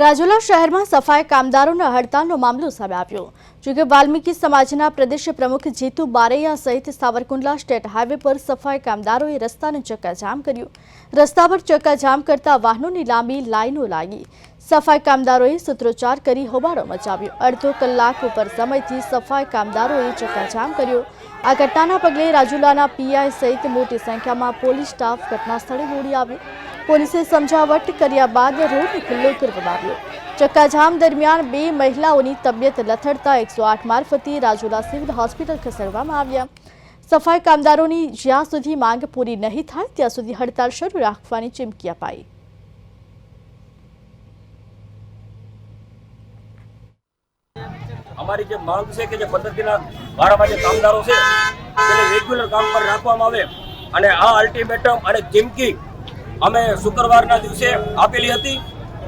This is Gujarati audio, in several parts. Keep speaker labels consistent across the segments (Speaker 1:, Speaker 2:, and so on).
Speaker 1: રાજુલા શહેરમાં સફાઈ કામદારોના હડતાલનો મામલો સામે આવ્યો. જોકે વાલ્મીકી સમાજના પ્રદેશ પ્રમુખ જીતુ બારૈયા સહિત સાવરકુંડલા સ્ટેટ હાઈવે પર સફાઈ કામદારોએ રસ્તાને ચક્કાજામ કર્યું. રસ્તા પર ચક્કાજામ કરતા વાહનોની લાંબી લાઈનો લાગી. સફાઈ કામદારોએ સૂત્રોચ્ચાર કરી હોબાળો મચાવ્યો. અડધો કલાક ઉપર સમયથી સફાઈ કામદારોએ ચક્કાજામ કર્યો. આ ઘટનાના પગલે રાજુલાના પીઆઈ સહિત મોટી સંખ્યામાં પોલીસ સ્ટાફ ઘટના સ્થળે દોડી આવ્યો. પોલીસે સમજાવટ કર્યા બાદ રોડ ખુલ્લો કરવામાં આવ્યો. ચક્કાજામ દરમિયાન બે મહિલાઓની તબિયત લથડતા એકસો આઠ મારફતે રાજુલા સિવિલ હોસ્પિટલ ખસેડવામાં આવ્યા. સફાઈ કામદારોની જ્યાં સુધી માંગ પૂરી નહીં થાય, ત્યાં સુધી હડતાળ શરૂ રાખવાની ચીમકી અપાઈ.
Speaker 2: અમારી જે માંગ છે કે જે પદ્ધતિના વાળામાં જે કામદારો છે, તેને રેગ્યુલર કામ પર રાખવામાં આવે. અને આ અલ્ટિમેટમ અને ચીમકી અમે શુક્રવારના દિવસે આપેલી હતી.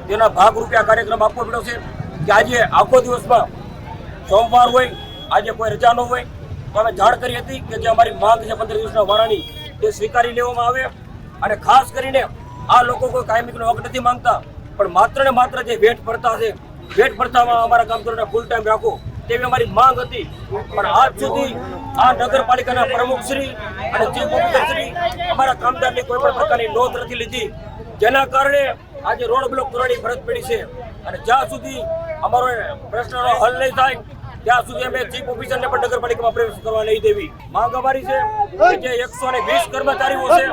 Speaker 2: તેના ભાગરૂપે આ કાર્યક્રમ આપવો પડ્યો છે કે આજે આખો દિવસમાં સોમવાર હોય, આજે કોઈ રજા ન હોય, તો અમે જાણ કરી હતી કે જે અમારી માંગ છે પંદર દિવસના વાળાની તે સ્વીકારી લેવામાં આવે. અને ખાસ કરીને આ લોકો કોઈ કાયમિકનો હક નથી માંગતા, પણ માત્ર ને માત્ર જે વેટ પડતા છે વેટ પડતામાં અમારા કામદારોને ફૂલ ટાઈમ રાખો. તેવી અમારી માંગ હતી. પણ આજ સુધી આ નગરપાલિકાના પ્રમુખશ્રી અને ચીફ ઓફિસરશ્રી અમારા કામદારની કોઈ પણ પ્રકારની નોંધ નથી લીધી. જેના કારણે આજે રોડ બ્લોક કરવાની ફરજ પડી છે. અને જ્યાં સુધી અમારો પ્રશ્નનો હલ નહીં થાય, ત્યાં સુધી અમે ચીફ ઓફિસરને પણ નગરપાલિકામાં પ્રવેશ કરવા નહીં દેવી. માંગ અમારી છે કે જે એકસો ને વીસ કર્મચારીઓ છે